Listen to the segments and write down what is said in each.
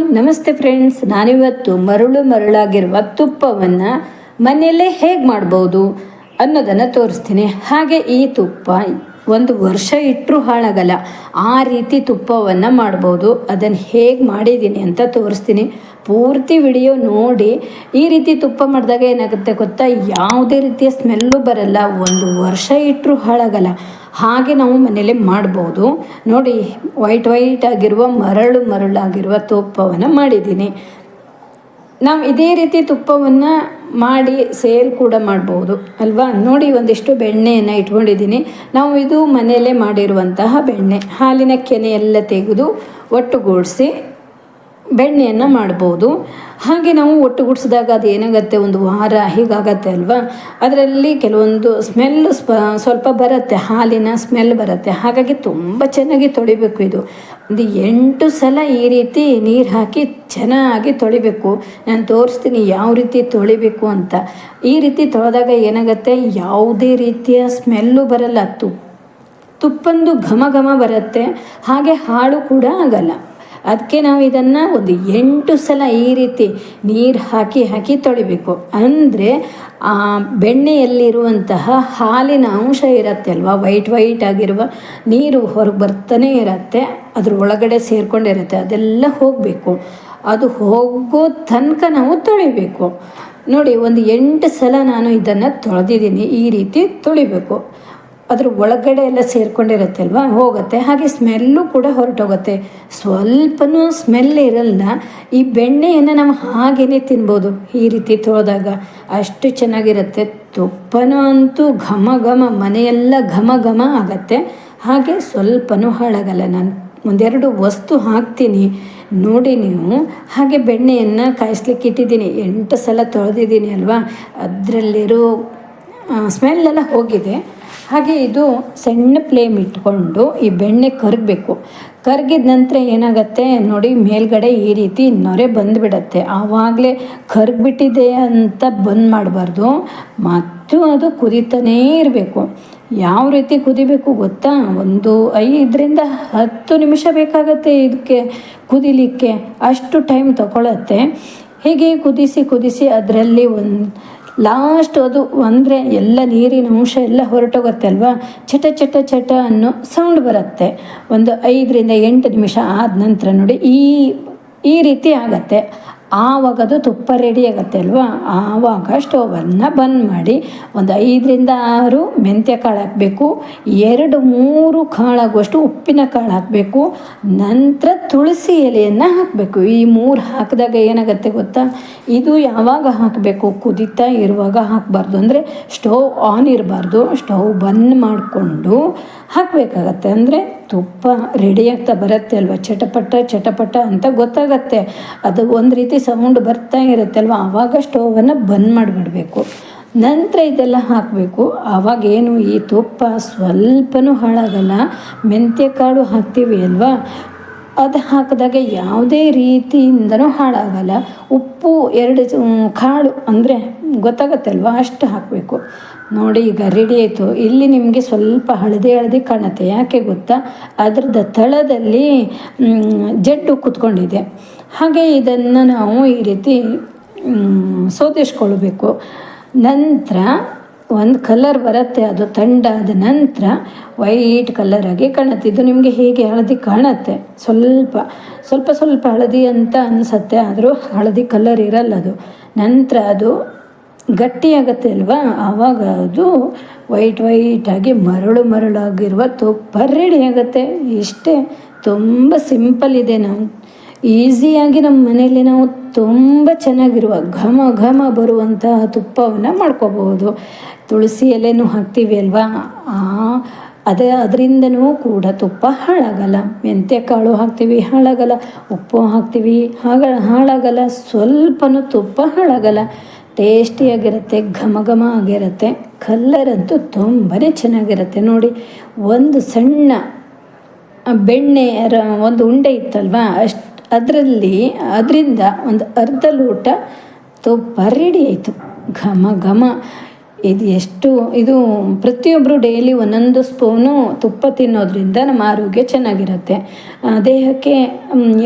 ನಮಸ್ತೆ ಫ್ರೆಂಡ್ಸ್. ನಾನಿವತ್ತು ಮರಳು ಮರಳಾಗಿರುವ ತುಪ್ಪವನ್ನು ಮನೆಯಲ್ಲೇ ಹೇಗೆ ಮಾಡ್ಬೋದು ಅನ್ನೋದನ್ನು ತೋರಿಸ್ತೀನಿ. ಹಾಗೆ ಈ ತುಪ್ಪ ಒಂದು ವರ್ಷ ಇಟ್ಟರೂ ಹಾಳಾಗಲ್ಲ. ಆ ರೀತಿ ತುಪ್ಪವನ್ನು ಮಾಡ್ಬೋದು. ಅದನ್ನು ಹೇಗೆ ಮಾಡಿದ್ದೀನಿ ಅಂತ ತೋರಿಸ್ತೀನಿ. ಪೂರ್ತಿ ವಿಡಿಯೋ ನೋಡಿ. ಈ ರೀತಿ ತುಪ್ಪ ಮಾಡಿದಾಗ ಏನಾಗುತ್ತೆ ಗೊತ್ತಾ? ಯಾವುದೇ ರೀತಿಯ ಸ್ಮೆಲ್ಲು ಬರಲ್ಲ. ಒಂದು ವರ್ಷ ಇಟ್ಟರೂ ಹಾಳಾಗಲ್ಲ. ಹಾಗೆ ನಾವು ಮನೆಯಲ್ಲೇ ಮಾಡ್ಬೋದು. ನೋಡಿ ವೈಟ್ ವೈಟ್ ಆಗಿರುವ ಮರಳು ಮರಳಾಗಿರುವ ತುಪ್ಪವನ್ನು ಮಾಡಿದ್ದೀನಿ. ನಾವು ಇದೇ ರೀತಿ ತುಪ್ಪವನ್ನು ಮಾಡಿ ಸೇಲ್ ಕೂಡ ಮಾಡ್ಬೋದು, ಅಲ್ವಾ? ನೋಡಿ, ಒಂದಿಷ್ಟು ಬೆಣ್ಣೆಯನ್ನು ಇಟ್ಕೊಂಡಿದ್ದೀನಿ. ನಾವು ಇದು ಮನೆಯಲ್ಲೇ ಮಾಡಿರುವಂತಹ ಬೆಣ್ಣೆ. ಹಾಲಿನ ಕೆನೆ ಎಲ್ಲ ತೆಗೆದು ಒಟ್ಟುಗೂಡಿಸಿ ಬೆಣ್ಣೆಯನ್ನು ಮಾಡ್ಬೋದು. ಹಾಗೆ ನಾವು ಒಟ್ಟುಗೂಡಿಸಿದಾಗ ಅದು ಏನಾಗುತ್ತೆ? ಒಂದು ವಾರ ಹೀಗಾಗತ್ತೆ ಅಲ್ವಾ? ಅದರಲ್ಲಿ ಕೆಲವೊಂದು ಸ್ಮೆಲ್ ಸ್ಪ, ಸ್ವಲ್ಪ ಬರುತ್ತೆ. ಹಾಲಿನ ಸ್ಮೆಲ್ ಬರುತ್ತೆ. ಹಾಗಾಗಿ ತುಂಬ ಚೆನ್ನಾಗಿ ತೊಳಿಬೇಕು ಇದು. ಒಂದು ಎಂಟು ಸಲ ಈ ರೀತಿ ನೀರು ಹಾಕಿ ಚೆನ್ನಾಗಿ ತೊಳಿಬೇಕು. ನಾನು ತೋರಿಸ್ತೀನಿ ಯಾವ ರೀತಿ ತೊಳಿಬೇಕು ಅಂತ. ಈ ರೀತಿ ತೊಳೆದಾಗ ಏನಾಗುತ್ತೆ? ಯಾವುದೇ ರೀತಿಯ ಸ್ಮೆಲ್ಲು ಬರಲ್ಲ. ತುಪ್ಪ ತುಪ್ಪಂದು ಘಮ ಘಮ ಬರುತ್ತೆ. ಹಾಗೆ ಹಾಳು ಕೂಡ ಆಗಲ್ಲ. ಅದಕ್ಕೆ ನಾವು ಇದನ್ನು ಒಂದು ಎಂಟು ಸಲ ಈ ರೀತಿ ನೀರು ಹಾಕಿ ಹಾಕಿ ತೊಳಿಬೇಕು. ಅಂದರೆ ಆ ಬೆಣ್ಣೆಯಲ್ಲಿರುವಂತಹ ಹಾಲಿನ ಅಂಶ ಇರುತ್ತೆ ಅಲ್ವಾ? ವೈಟ್ ವೈಟ್ ಆಗಿರುವ ನೀರು ಹೊರಗೆ ಬರ್ತಾನೆ ಇರುತ್ತೆ. ಅದ್ರ ಒಳಗಡೆ ಸೇರ್ಕೊಂಡಿರುತ್ತೆ. ಅದೆಲ್ಲ ಹೋಗಬೇಕು. ಅದು ಹೋಗೋ ತನಕ ನಾವು ತೊಳಿಬೇಕು. ನೋಡಿ, ಒಂದು ಎಂಟು ಸಲ ನಾನು ಇದನ್ನು ತೊಳೆದಿದ್ದೀನಿ. ಈ ರೀತಿ ತೊಳಿಬೇಕು. ಅದ್ರ ಒಳಗಡೆ ಎಲ್ಲ ಸೇರ್ಕೊಂಡಿರುತ್ತೆ ಅಲ್ವಾ ಹೋಗುತ್ತೆ. ಹಾಗೆ ಸ್ಮೆಲ್ಲು ಕೂಡ ಹೊರಟೋಗುತ್ತೆ. ಸ್ವಲ್ಪನೂ ಸ್ಮೆಲ್ ಇರಲ್ಲ ಈ ಬೆಣ್ಣೆಯನ್ನು ನಾವು ಹಾಗೇನೆ ತಿನ್ಬೋದು ಈ ರೀತಿ ತೊಳೆದಾಗ. ಅಷ್ಟು ಚೆನ್ನಾಗಿರುತ್ತೆ. ತುಪ್ಪನೂ ಅಂತೂ ಘಮ ಘಮ, ಮನೆಯೆಲ್ಲ ಘಮ ಘಮ ಆಗತ್ತೆ. ಹಾಗೆ ಸ್ವಲ್ಪನೂ ಹಾಳಾಗಲ್ಲ. ನಾನು ಒಂದೆರಡು ವಸ್ತು ಹಾಕ್ತೀನಿ. ನೋಡಿ ನೀವು. ಹಾಗೆ ಬೆಣ್ಣೆಯನ್ನು ಕಾಯಿಸ್ಲಿಕ್ಕೆ ಇಟ್ಟಿದ್ದೀನಿ. ಎಂಟು ಸಲ ತೊಳೆದಿದ್ದೀನಿ ಅಲ್ವಾ? ಅದರಲ್ಲಿರೋ ಸ್ಮೆಲ್ಲೆಲ್ಲ ಹೋಗಿದೆ. ಹಾಗೆ ಇದು ಸಣ್ಣ ಫ್ಲೇಮ್ ಇಟ್ಕೊಂಡು ಈ ಬೆಣ್ಣೆ ಕರಗಬೇಕು. ಕರಗಿದ ನಂತರ ಏನಾಗುತ್ತೆ ನೋಡಿ, ಮೇಲ್ಗಡೆ ಈ ರೀತಿ ನೊರೆ ಬಂದುಬಿಡತ್ತೆ. ಆವಾಗಲೇ ಕರಗಿಬಿಟ್ಟಿದೆ ಅಂತ ಬಂದ್ ಮಾಡಬಾರ್ದು. ಮತ್ತು ಅದು ಕುದೀತಾನೇ ಇರಬೇಕು. ಯಾವ ರೀತಿ ಕುದಿಬೇಕು ಗೊತ್ತಾ? ಒಂದು ಐದರಿಂದ ಹತ್ತು ನಿಮಿಷ ಬೇಕಾಗತ್ತೆ ಇದಕ್ಕೆ ಕುದಿಲಿಕ್ಕೆ. ಅಷ್ಟು ಟೈಮ್ ತಗೊಳತ್ತೆ. ಹೀಗೆ ಕುದಿಸಿ ಕುದಿಸಿ ಅದರಲ್ಲಿ ಒಂದು ಲಾಸ್ಟ್ ಅದು ಅಂದರೆ ಎಲ್ಲ ನೀರಿನ ಅಂಶ ಎಲ್ಲ ಹೊರಟೋಗುತ್ತೆ ಅಲ್ವಾ ಚಟ ಚಟ ಚಟ ಅನ್ನೋ ಸೌಂಡ್ ಬರುತ್ತೆ. ಒಂದು ಐದರಿಂದ ಎಂಟು ನಿಮಿಷ ಆದ ನಂತರ ನೋಡಿ ಈ ಈ ರೀತಿ ಆಗತ್ತೆ. ಆವಾಗ ಅದು ತುಪ್ಪ ರೆಡಿ ಆಗುತ್ತೆ ಅಲ್ವಾ? ಆವಾಗ ಸ್ಟೋವನ್ನು ಬಂದ್ ಮಾಡಿ ಒಂದು ಐದರಿಂದ ಆರು ಮೆಂತ್ಯ ಕಾಳು ಹಾಕಬೇಕು. ಎರಡು, ಮೂರು ಕಾಳಾಗುವಷ್ಟು ಉಪ್ಪಿನ ಕಾಳು ಹಾಕಬೇಕು. ನಂತರ ತುಳಸಿ ಎಲೆಯನ್ನು ಹಾಕಬೇಕು. ಈ ಮೂರು ಹಾಕಿದಾಗ ಏನಾಗುತ್ತೆ ಗೊತ್ತಾ? ಇದು ಯಾವಾಗ ಹಾಕಬೇಕು? ಕುದಿತಾ ಇರುವಾಗ ಹಾಕಬಾರ್ದು. ಅಂದರೆ ಸ್ಟವ್ ಆನ್ ಇರಬಾರ್ದು. ಸ್ಟವ್ ಬಂದ್ ಮಾಡಿಕೊಂಡು ಹಾಕಬೇಕಾಗತ್ತೆ. ಅಂದರೆ ತುಪ್ಪ ರೆಡಿ ಆಗ್ತಾ ಬರುತ್ತೆ ಅಲ್ವ? ಚಟಪಟ ಚಟಪಟ ಅಂತ ಗೊತ್ತಾಗತ್ತೆ. ಅದು ಒಂದು ರೀತಿ ಸೌಂಡ್ ಬರ್ತಾ ಇರುತ್ತೆ ಅಲ್ವ? ಆವಾಗ ಸ್ಟೋವನ್ನು ಬಂದ್ ಮಾಡಿಬಿಡಬೇಕು. ನಂತರ ಇದೆಲ್ಲ ಹಾಕಬೇಕು. ಆವಾಗೇನು ಈ ತುಪ್ಪ ಸ್ವಲ್ಪನೂ ಹಾಳಾಗಲ್ಲ. ಮೆಂತ್ಯ ಕಾಳು ಹಾಕ್ತೀವಿ ಅಲ್ವಾ? ಅದು ಹಾಕಿದಾಗ ಯಾವುದೇ ರೀತಿಯಿಂದನೂ ಹಾಳಾಗಲ್ಲ. ಉಪ್ಪು ಎರಡು ಕಾಳು ಅಂದರೆ ಗೊತ್ತಾಗತ್ತಲ್ವ? ಅಷ್ಟು ಹಾಕಬೇಕು. ನೋಡಿ, ಈಗ ರೆಡಿ ಆಯಿತು. ಇಲ್ಲಿ ನಿಮಗೆ ಸ್ವಲ್ಪ ಹಳದಿ ಹಳದಿ ಕಾಣುತ್ತೆ. ಯಾಕೆ ಗೊತ್ತಾ? ಅದ್ರದ ತಳದಲ್ಲಿ ಜಡ್ಡು ಕುತ್ಕೊಂಡಿದೆ. ಹಾಗೆ ಇದನ್ನು ನಾವು ಈ ರೀತಿ ಸೋತಿಸ್ಕೊಳ್ಬೇಕು. ನಂತರ ಒಂದು ಕಲರ್ ಬರುತ್ತೆ, ಅದು ತಂಡಾದ ನಂತರ ವೈಟ್ ಕಲರಾಗಿ ಕಾಣುತ್ತೆ. ಇದು ನಿಮಗೆ ಹೇಗೆ ಹಳದಿ ಕಾಣುತ್ತೆ? ಸ್ವಲ್ಪ ಸ್ವಲ್ಪ ಸ್ವಲ್ಪ ಹಳದಿ ಅಂತ ಅನಿಸತ್ತೆ, ಆದರೂ ಹಳದಿ ಕಲರ್ ಇರಲ್ಲ ಅದು. ನಂತರ ಅದು ಗಟ್ಟಿಯಾಗತ್ತೆ ಅಲ್ವಾ? ಆವಾಗ ಅದು ವೈಟ್ ವೈಟಾಗಿ ಮರಳು ಮರಳಾಗಿರುವ ತುಪ್ಪ ರೆಡಿ ಆಗುತ್ತೆ. ಇಷ್ಟೇ, ತುಂಬ ಸಿಂಪಲ್ ಇದೆ. ನಾವು ಈಸಿಯಾಗಿ ನಮ್ಮ ಮನೆಯಲ್ಲಿ ನಾವು ತುಂಬ ಚೆನ್ನಾಗಿರುವ ಘಮ ಘಮ ಬರುವಂತಹ ತುಪ್ಪವನ್ನು ಮಾಡ್ಕೋಬಹುದು. ತುಳಸಿ ಎಲೆನೂ ಹಾಕ್ತೀವಿ ಅಲ್ವಾ? ಅದೇ ಅದರಿಂದನೂ ಕೂಡ ತುಪ್ಪ ಹಾಳಾಗಲ್ಲ. ಮೆಂತ್ಯ ಕಾಳು ಹಾಕ್ತೀವಿ, ಹಾಳಾಗಲ್ಲ. ಉಪ್ಪು ಹಾಕ್ತೀವಿ, ಹಾಗ, ಹಾಳಾಗಲ್ಲ. ಸ್ವಲ್ಪನೂ ತುಪ್ಪ ಹಾಳಾಗಲ್ಲ. ಟೇಸ್ಟಿಯಾಗಿರುತ್ತೆ, ಘಮ ಘಮ ಆಗಿರುತ್ತೆ. ಕಲ್ಲರಂತೂ ತುಂಬಾ ಚೆನ್ನಾಗಿರುತ್ತೆ. ನೋಡಿ, ಒಂದು ಸಣ್ಣ ಬೆಣ್ಣೆ ಒಂದು ಉಂಡೆ ಇತ್ತಲ್ವ? ಅಷ್ಟು ಅದರಲ್ಲಿ ಅದರಿಂದ ಒಂದು ಅರ್ಧ ಲೋಟ ತುಪ್ಪ ರೆಡಿ ಆಯಿತು. ಘಮ ಘಮ. ಇದು ಎಷ್ಟು, ಇದು ಪ್ರತಿಯೊಬ್ಬರು ಡೈಲಿ ಒಂದೊಂದು ಸ್ಪೂನು ತುಪ್ಪ ತಿನ್ನೋದ್ರಿಂದ ನಮ್ಮ ಆರೋಗ್ಯ ಚೆನ್ನಾಗಿರುತ್ತೆ. ದೇಹಕ್ಕೆ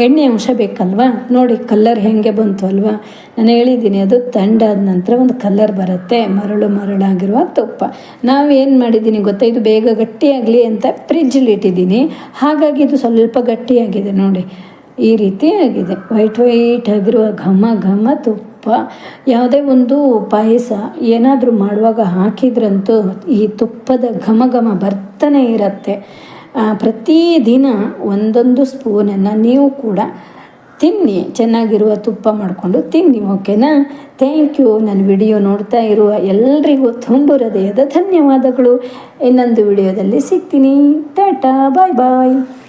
ಎಣ್ಣೆ ಅಂಶ ಬೇಕಲ್ವಾ? ನೋಡಿ ಕಲ್ಲರ್ ಹೇಗೆ ಬಂತು ಅಲ್ವಾ? ನಾನು ಹೇಳಿದ್ದೀನಿ, ಅದು ತಂಡಾದ ನಂತರ ಒಂದು ಕಲ್ಲರ್ ಬರುತ್ತೆ, ಮರಳು ಮರಳಾಗಿರುವ ತುಪ್ಪ. ನಾವು ಏನು ಮಾಡಿದ್ದೀನಿ ಗೊತ್ತಾ? ಇದು ಬೇಗ ಗಟ್ಟಿಯಾಗಲಿ ಅಂತ ಫ್ರಿಜ್ಜಲ್ಲಿ ಇಟ್ಟಿದ್ದೀನಿ. ಹಾಗಾಗಿ ಇದು ಸ್ವಲ್ಪ ಗಟ್ಟಿಯಾಗಿದೆ ನೋಡಿ. ಈ ರೀತಿ ಆಗಿದೆ. ವೈಟ್ ವೈಟ್ ಆಗಿರುವ ಘಮ ಘಮ, ತುಪ್ಪ, ಯಾವುದೇ ಒಂದು ಪಾಯಸ ಏನಾದರೂ ಮಾಡುವಾಗ ಹಾಕಿದ್ರಂತೂ ಈ ತುಪ್ಪದ ಘಮ ಘಮ ಬರ್ತಾನೆ ಇರುತ್ತೆ. ಪ್ರತಿ ಪ್ರತಿದಿನ ಒಂದೊಂದು ಸ್ಪೂನನ್ನು ನೀವು ಕೂಡ ತಿನ್ನಿ. ಚೆನ್ನಾಗಿರುವ ತುಪ್ಪ ಮಾಡಿಕೊಂಡು ತಿನ್ನಿ, ಓಕೆನಾ? ಥ್ಯಾಂಕ್ ಯು ನನ್ನ ವಿಡಿಯೋ ನೋಡ್ತಾ ಇರುವ ಎಲ್ರಿಗೂ ತುಂಬ ಹೃದಯದ ಧನ್ಯವಾದಗಳು. ಇನ್ನೊಂದು ವಿಡಿಯೋದಲ್ಲಿ ಸಿಗ್ತೀನಿ. ಟಾಟಾ, ಬಾಯ್ ಬಾಯ್.